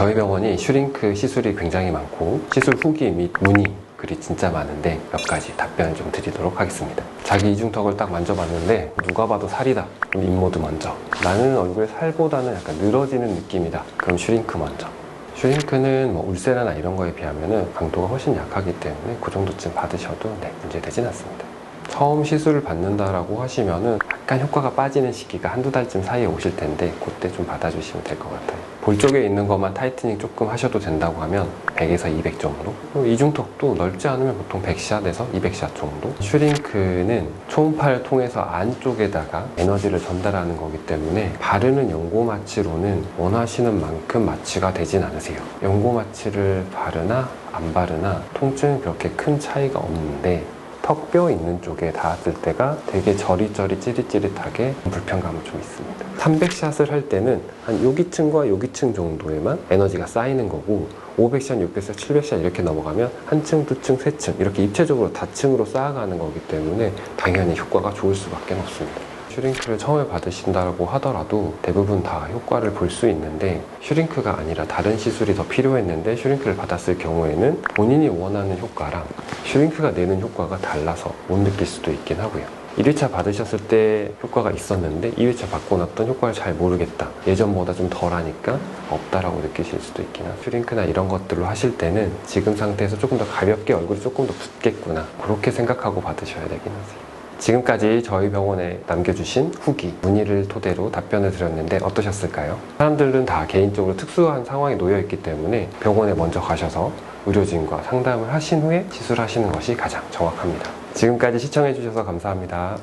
저희 병원이 슈링크 시술이 굉장히 많고 시술 후기 및 문의 글이 진짜 많은데 몇 가지 답변을 좀 드리도록 하겠습니다. 자기 이중턱을 딱 만져봤는데 누가 봐도 살이다. 그럼 인모드 먼저. 나는 얼굴 살보다는 약간 늘어지는 느낌이다. 그럼 슈링크 먼저. 슈링크는 뭐 울세라나 이런 거에 비하면 강도가 훨씬 약하기 때문에 그 정도쯤 받으셔도 네, 문제되진 않습니다. 처음 시술을 받는다라고 하시면은 약간 효과가 빠지는 시기가 한두 달쯤 사이에 오실 텐데 그때 좀 받아주시면 될 것 같아요. 볼 쪽에 있는 것만 타이트닝 조금 하셔도 된다고 하면 100에서 200 정도. 이중턱도 넓지 않으면 보통 100샷에서 200샷 정도. 슈링크는 초음파를 통해서 안쪽에다가 에너지를 전달하는 거기 때문에 바르는 연고 마취로는 원하시는 만큼 마취가 되진 않으세요. 연고 마취를 바르나 안 바르나 통증은 그렇게 큰 차이가 없는데 턱뼈 있는 쪽에 닿았을 때가 되게 저리저리 찌릿찌릿하게 불편감은 좀 있습니다. 300샷을 할 때는 한 여기층과 여기층 정도에만 에너지가 쌓이는 거고 500샷, 600샷, 700샷 이렇게 넘어가면 한 층, 두 층, 세 층 이렇게 입체적으로 다층으로 쌓아가는 거기 때문에 당연히 효과가 좋을 수밖에 없습니다. 슈링크를 처음에 받으신다고 하더라도 대부분 다 효과를 볼 수 있는데 슈링크가 아니라 다른 시술이 더 필요했는데 슈링크를 받았을 경우에는 본인이 원하는 효과랑 슈링크가 내는 효과가 달라서 못 느낄 수도 있긴 하고요. 1회차 받으셨을 때 효과가 있었는데 2회차 받고 났던 효과를 잘 모르겠다. 예전보다 좀 덜하니까 없다라고 느끼실 수도 있긴 하고 슈링크나 이런 것들로 하실 때는 지금 상태에서 조금 더 가볍게 얼굴이 조금 더 붓겠구나. 그렇게 생각하고 받으셔야 되긴 하세요. 지금까지 저희 병원에 남겨주신 후기, 문의를 토대로 답변을 드렸는데 어떠셨을까요? 사람들은 다 개인적으로 특수한 상황에 놓여 있기 때문에 병원에 먼저 가셔서 의료진과 상담을 하신 후에 시술하시는 것이 가장 정확합니다. 지금까지 시청해주셔서 감사합니다.